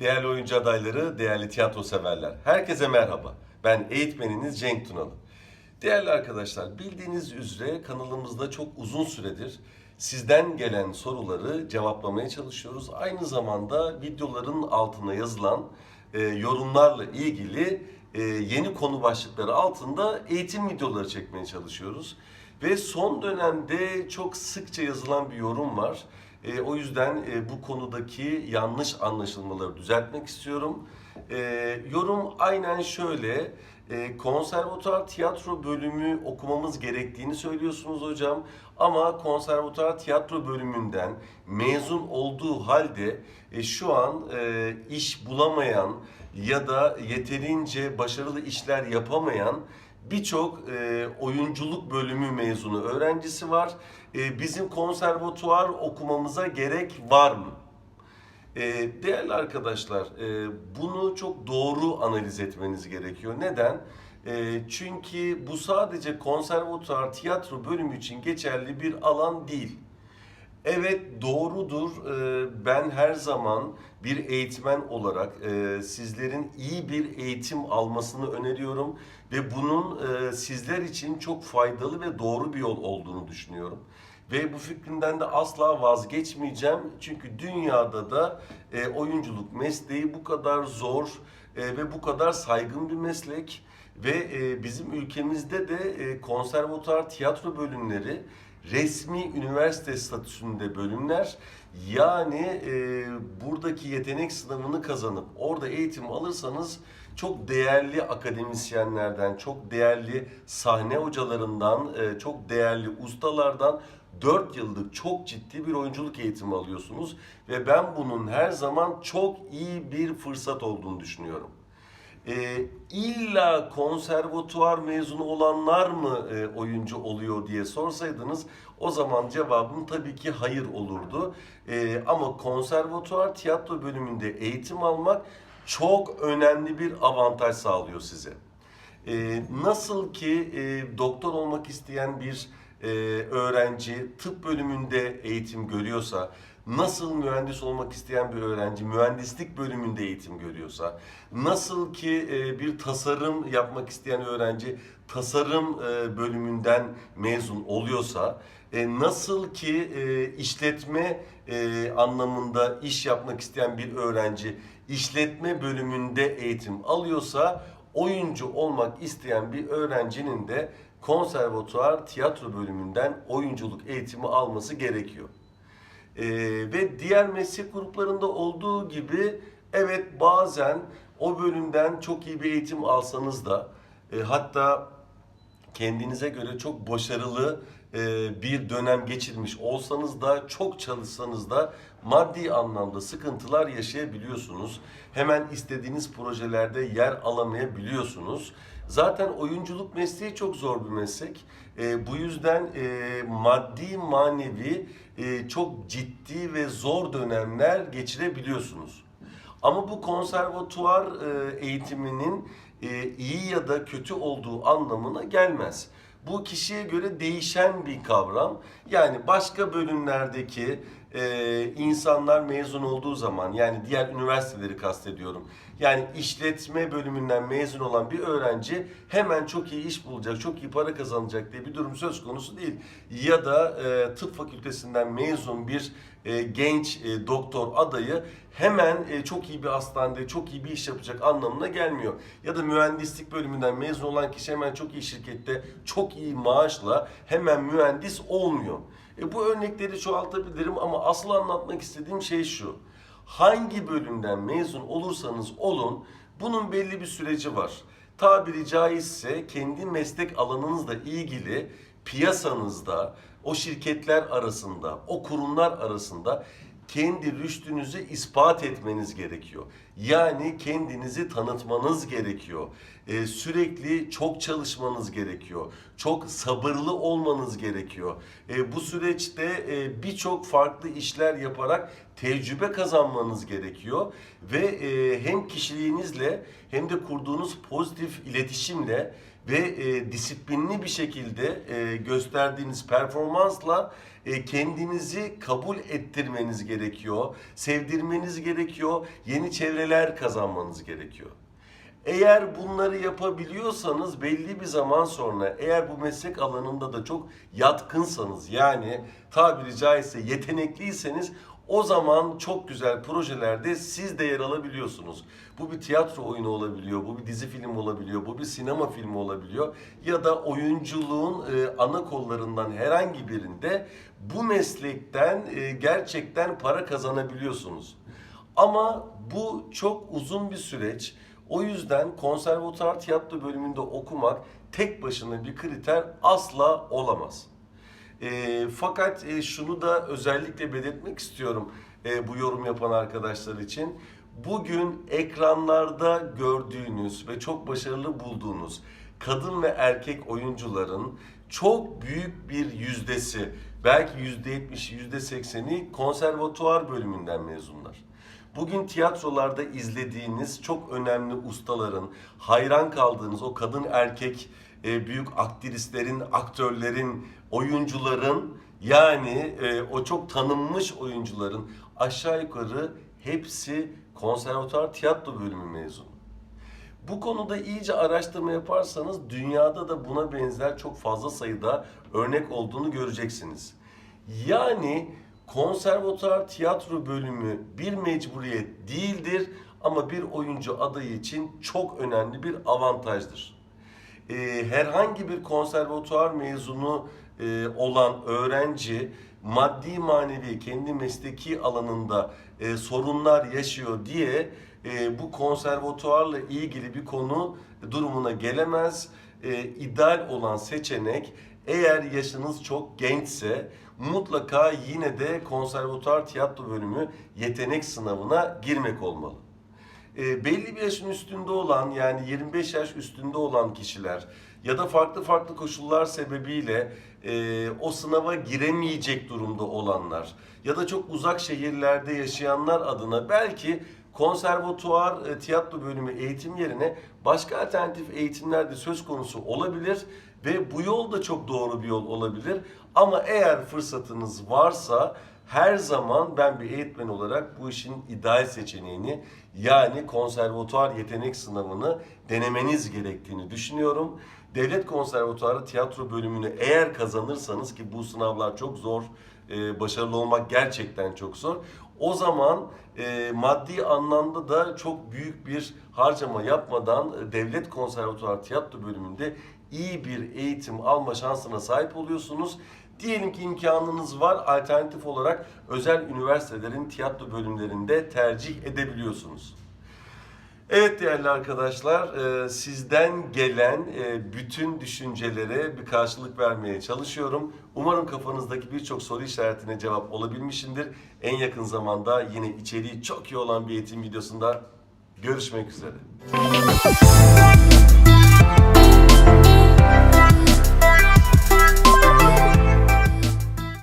Değerli oyuncu adayları, değerli tiyatro severler. Herkese merhaba. Ben eğitmeniniz Cenk Tunalı. Değerli arkadaşlar, bildiğiniz üzere kanalımızda çok uzun süredir sizden gelen soruları cevaplamaya çalışıyoruz. Aynı zamanda videoların altına yazılan e, yorumlarla ilgili e, yeni konu başlıkları altında eğitim videoları çekmeye çalışıyoruz. Ve son dönemde çok sıkça yazılan bir yorum var. E, o yüzden e, bu konudaki yanlış anlaşılmaları düzeltmek istiyorum. E, yorum aynen şöyle. E, konservatuar tiyatro bölümü okumamız gerektiğini söylüyorsunuz hocam. Ama konservatuar tiyatro bölümünden mezun olduğu halde e, şu an e, iş bulamayan ya da yeterince başarılı işler yapamayan birçok e, oyunculuk bölümü mezunu öğrencisi var. E, bizim konservatuvar okumamıza gerek var mı? E, değerli arkadaşlar, e, bunu çok doğru analiz etmeniz gerekiyor. Neden? E, çünkü bu sadece konservatuvar tiyatro bölümü için geçerli bir alan değil. Evet doğrudur. Ee, Ben her zaman bir eğitmen olarak e, sizlerin iyi bir eğitim almasını öneriyorum ve bunun e, sizler için çok faydalı ve doğru bir yol olduğunu düşünüyorum. Ve bu fikrimden de asla vazgeçmeyeceğim. Çünkü dünyada da e, oyunculuk mesleği bu kadar zor ve bu kadar saygın bir meslek. Ve bizim ülkemizde de konservatuar tiyatro bölümleri resmi üniversite statüsünde bölümler. Yani e, buradaki yetenek sınavını kazanıp orada eğitim alırsanız çok değerli akademisyenlerden, çok değerli sahne hocalarından, e, çok değerli ustalardan 4 yıllık çok ciddi bir oyunculuk eğitimi alıyorsunuz ve ben bunun her zaman çok iyi bir fırsat olduğunu düşünüyorum. E, illa konservatuvar mezunu olanlar mı e, oyuncu oluyor diye sorsaydınız o zaman cevabım tabii ki hayır olurdu. E, ama konservatuvar tiyatro bölümünde eğitim almak çok önemli bir avantaj sağlıyor size. E, nasıl ki e, doktor olmak isteyen bir e, öğrenci tıp bölümünde eğitim görüyorsa, nasıl mühendis olmak isteyen bir öğrenci mühendislik bölümünde eğitim görüyorsa, nasıl ki e, bir tasarım yapmak isteyen öğrenci tasarım e, bölümünden mezun oluyorsa, e, nasıl ki işletme anlamında iş yapmak isteyen bir öğrenci işletme bölümünde eğitim alıyorsa, oyuncu olmak isteyen bir öğrencinin de konservatuar tiyatro bölümünden oyunculuk eğitimi alması gerekiyor. Ee, ve diğer meslek gruplarında olduğu gibi evet bazen o bölümden çok iyi bir eğitim alsanız da e, hatta kendinize göre çok başarılı e, bir dönem geçirmiş olsanız da çok çalışsanız da maddi anlamda sıkıntılar yaşayabiliyorsunuz. Hemen istediğiniz projelerde yer alamayabiliyorsunuz. Zaten oyunculuk mesleği çok zor bir meslek. E, bu yüzden e, maddi manevi e, çok ciddi ve zor dönemler geçirebiliyorsunuz. Ama bu konservatuvar e, eğitiminin e, iyi ya da kötü olduğu anlamına gelmez. Bu kişiye göre değişen bir kavram. Yani başka bölümlerdeki e, insanlar mezun olduğu zaman yani diğer üniversiteleri kastediyorum. Yani işletme bölümünden mezun olan bir öğrenci hemen çok iyi iş bulacak, çok iyi para kazanacak diye bir durum söz konusu değil. Ya da e, tıp fakültesinden mezun bir e, genç e, doktor adayı hemen e, çok iyi bir hastanede çok iyi bir iş yapacak anlamına gelmiyor. Ya da mühendislik bölümünden mezun olan kişi hemen çok iyi şirkette çok iyi maaşla hemen mühendis olmuyor. E, bu örnekleri çoğaltabilirim ama asıl anlatmak istediğim şey şu. Hangi bölümden mezun olursanız olun bunun belli bir süreci var. Tabiri caizse kendi meslek alanınızla ilgili piyasanızda, o şirketler arasında, o kurumlar arasında kendi rüştünüzü ispat etmeniz gerekiyor. Yani kendinizi tanıtmanız gerekiyor. Ee, sürekli çok çalışmanız gerekiyor. Çok sabırlı olmanız gerekiyor. Ee, bu süreçte e, birçok farklı işler yaparak tecrübe kazanmanız gerekiyor ve e, hem kişiliğinizle hem de kurduğunuz pozitif iletişimle ve e, disiplinli bir şekilde e, gösterdiğiniz performansla e, kendinizi kabul ettirmeniz gerekiyor, sevdirmeniz gerekiyor, yeni çevreler kazanmanız gerekiyor. Eğer bunları yapabiliyorsanız belli bir zaman sonra eğer bu meslek alanında da çok yatkınsanız yani tabiri caizse yetenekliyseniz o zaman çok güzel projelerde siz de yer alabiliyorsunuz. Bu bir tiyatro oyunu olabiliyor, bu bir dizi film olabiliyor, bu bir sinema filmi olabiliyor ya da oyunculuğun e, ana kollarından herhangi birinde bu meslekten e, gerçekten para kazanabiliyorsunuz. Ama bu çok uzun bir süreç. O yüzden konservatuar tiyatro bölümünde okumak tek başına bir kriter asla olamaz. E, fakat e, şunu da özellikle belirtmek istiyorum e, bu yorum yapan arkadaşlar için. Bugün ekranlarda gördüğünüz ve çok başarılı bulduğunuz kadın ve erkek oyuncuların çok büyük bir yüzdesi, belki yüzde yetmiş, yüzde sekseni konservatuar bölümünden mezunlar. Bugün tiyatrolarda izlediğiniz çok önemli ustaların, hayran kaldığınız o kadın erkek e, büyük aktrislerin, aktörlerin, oyuncuların yani e, o çok tanınmış oyuncuların aşağı yukarı hepsi konservatuar tiyatro bölümü mezunu. Bu konuda iyice araştırma yaparsanız dünyada da buna benzer çok fazla sayıda örnek olduğunu göreceksiniz. Yani konservatuar tiyatro bölümü bir mecburiyet değildir ama bir oyuncu adayı için çok önemli bir avantajdır. Ee, herhangi bir konservatuar mezunu e, olan öğrenci maddi manevi kendi mesleki alanında e, sorunlar yaşıyor diye e, bu konservatuarla ilgili bir konu durumuna gelemez. E, ideal olan seçenek eğer yaşınız çok gençse mutlaka yine de konservatuar tiyatro bölümü yetenek sınavına girmek olmalı e, belli bir yaşın üstünde olan yani 25 yaş üstünde olan kişiler ya da farklı farklı koşullar sebebiyle e, o sınava giremeyecek durumda olanlar ya da çok uzak şehirlerde yaşayanlar adına belki konservatuar e, tiyatro bölümü eğitim yerine başka alternatif eğitimler de söz konusu olabilir ve bu yol da çok doğru bir yol olabilir. Ama eğer fırsatınız varsa her zaman ben bir eğitmen olarak bu işin ideal seçeneğini yani konservatuar yetenek sınavını denemeniz gerektiğini düşünüyorum. Devlet Konservatuarı tiyatro bölümünü eğer kazanırsanız ki bu sınavlar çok zor, e, başarılı olmak gerçekten çok zor. O zaman e, maddi anlamda da çok büyük bir harcama yapmadan e, Devlet Konservatuarı tiyatro bölümünde iyi bir eğitim alma şansına sahip oluyorsunuz. Diyelim ki imkanınız var. Alternatif olarak özel üniversitelerin tiyatro bölümlerinde tercih edebiliyorsunuz. Evet değerli arkadaşlar, e, sizden gelen e, bütün düşüncelere bir karşılık vermeye çalışıyorum. Umarım kafanızdaki birçok soru işaretine cevap olabilmişimdir. En yakın zamanda yine içeriği çok iyi olan bir eğitim videosunda görüşmek üzere.